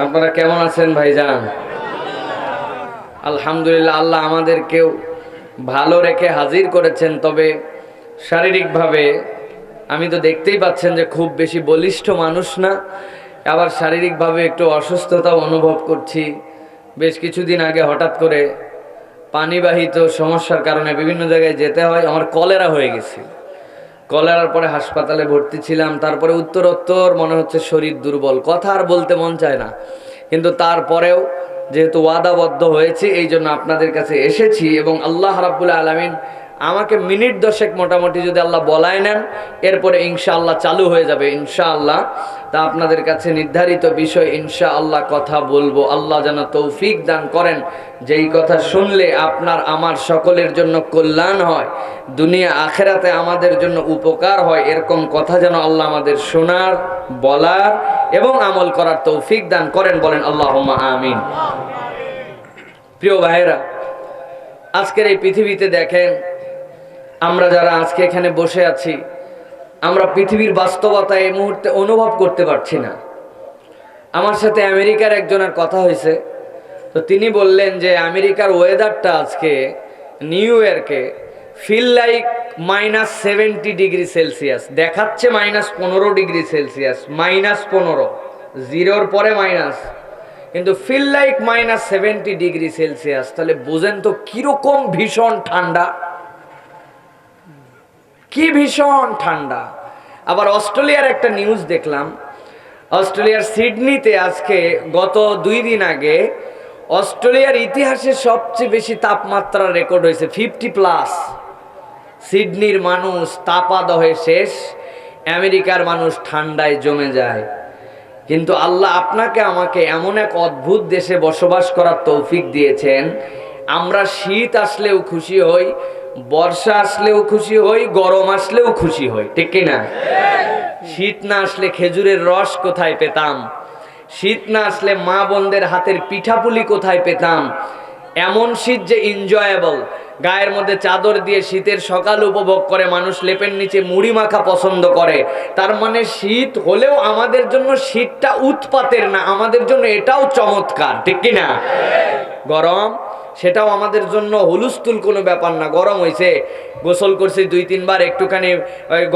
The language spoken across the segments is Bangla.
আপনারা কেমন আছেন ভাইজান? আলহামদুলিল্লাহ, আল্লাহ আমাদেরকেও ভালো রেখে হাজির করেছেন, তবে শারীরিকভাবে আমি তো দেখতেই পাচ্ছেন যে খুব বেশি বলিষ্ঠ মানুষ না, আবার শারীরিকভাবে একটু অসুস্থতাও অনুভব করছি। বেশ কিছুদিন আগে হঠাৎ করে পানিবাহিত সমস্যার কারণে বিভিন্ন জায়গায় যেতে হয়, আমার কলেরা হয়ে গেছে কলেরার পরে হাসপাতালে ভর্তি ছিলাম, তারপরে উত্তরোত্তর মনে হচ্ছে শরীর দুর্বল। কথা আর বলতে মন চায় না। কিন্তু তারপরেও যেহেতু ওয়াদাবদ্ধ হয়েছে, এই জন্য আপনাদের কাছে এসেছি এবং আল্লাহ রাবুল আলমিন আমাকে মিনিট দশেক মোটামুটি যদি আল্লাহ বলায় নেন, এরপরে ইনশাআল্লাহ চালু হয়ে যাবে, ইনশাআল্লাহ। তা আপনাদের কাছে নির্ধারিত বিষয়, ইনশাআল্লাহ কথা বলব। আল্লাহ যেন তৌফিক দান করেন। যেই কথা শুনলে আপনার, আমার সকলের জন্য কল্যাণ হয়। দুনিয়া আখেরাতে আমাদের জন্য উপকার হয়। এরকম কথা যেন আল্লাহ আমাদের শোনার, বলার এবং আমল করার তৌফিক দান করেন বলেন আল্লাহ আমিন। প্রিয় ভাইয়েরা, আজকের এই পৃথিবীতে দেখেন আমরা যারা আজকে এখানে বসে আছি, আমরা পৃথিবীর বাস্তবতা এই মুহূর্তে অনুভব করতে পারছি না। আমার সাথে আমেরিকার একজনের কথা হয়েছে। তো তিনি বললেন যে, আমেরিকার ওয়েদারটা আজকে নিউ ইয়র্কে feel like minus seventy degree celsius দেখাচ্ছে মাইনাস পনেরো ডিগ্রি সেলসিয়াস মাইনাস পনেরো। জিরোর পরে মাইনাস কিন্তু feel like minus seventy degree celsius তাহলে বোঝেন তো কীরকম ভীষণ ঠান্ডা। কি ভীষণ ঠান্ডা। আবার অস্ট্রেলিয়ার একটা নিউজ দেখলাম। অস্ট্রেলিয়ার সিডনিতে আজকে গত দুই দিন আগে অস্ট্রেলিয়ার ইতিহাসে সবচেয়ে বেশি তাপমাত্রা রেকর্ড হয়েছে ফিফটি প্লাস। সিডনির মানুষ তাপাদহে শেষ, আমেরিকার মানুষ ঠান্ডায় জমে যায়। কিন্তু আল্লাহ আপনাকে আমাকে এমন এক অদ্ভুত দেশে বসবাস করার তৌফিক দিয়েছেন। আমরা শীত আসলেও খুশি হই বর্ষা আসলেও খুশি হই, গরম আসলেও খুশি হই, ঠিক কি না? শীত না আসলে খেজুরের রস কোথায় পেতাম? শীত না আসলে মা বোনদের হাতের পিঠাপুলি কোথায় পেতাম? এমন শীত যে এনজয়েবল গায়ের মধ্যে চাদর দিয়ে শীতের সকাল উপভোগ করে মানুষ লেপের নিচে মুড়ি মাখা পছন্দ করে। তার মানে শীত হলেও আমাদের জন্য শীতটা উৎপাতের না, আমাদের জন্য এটাও চমৎকার, ঠিক কি না? গরম সেটাও আমাদের জন্য হুলুস্থুল কোনো ব্যাপার না। গরম হয়েছে গোসল করছি দুই, তিনবার, একটুখানি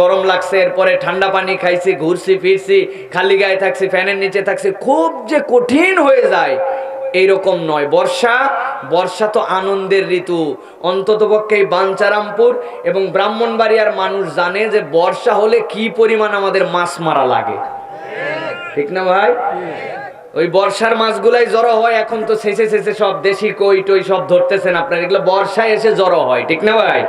গরম লাগছে, এরপরে ঠান্ডা পানি খাইছি, ঘুরছি, ফিরছি, খালি গায়ে থাকছি, ফ্যানের নিচে থাকছি, খুব যে কঠিন হয়ে যায়, এইরকম নয়। বর্ষা বর্ষা তো আনন্দের ঋতু। অন্ততপক্ষে এই বাঞ্চারামপুর এবং ব্রাহ্মণবাড়িয়ার মানুষ জানে যে বর্ষা হলে কি পরিমাণ আমাদের মাছ মারা লাগে। ঠিক না ভাই? ওই বর্ষার মাছগুলাই জড়ো হয়, এখন তো শেষে শেষে সব দেশি কই টই সব ধরতেছেন আপনার। এগুলো বর্ষায় এসে জড়ো হয়, ঠিক না ভাই?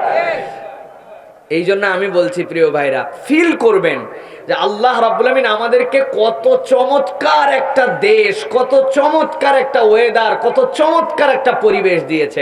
এই জন্য আমি বলছি, প্রিয় ভাইরা ফিল করবেন যে আল্লাহ রাবুলামিন আমাদেরকে কত চমৎকার একটা দেশ, কত চমৎকার একটা ওয়েদার কত চমৎকার একটা পরিবেশ দিয়েছে।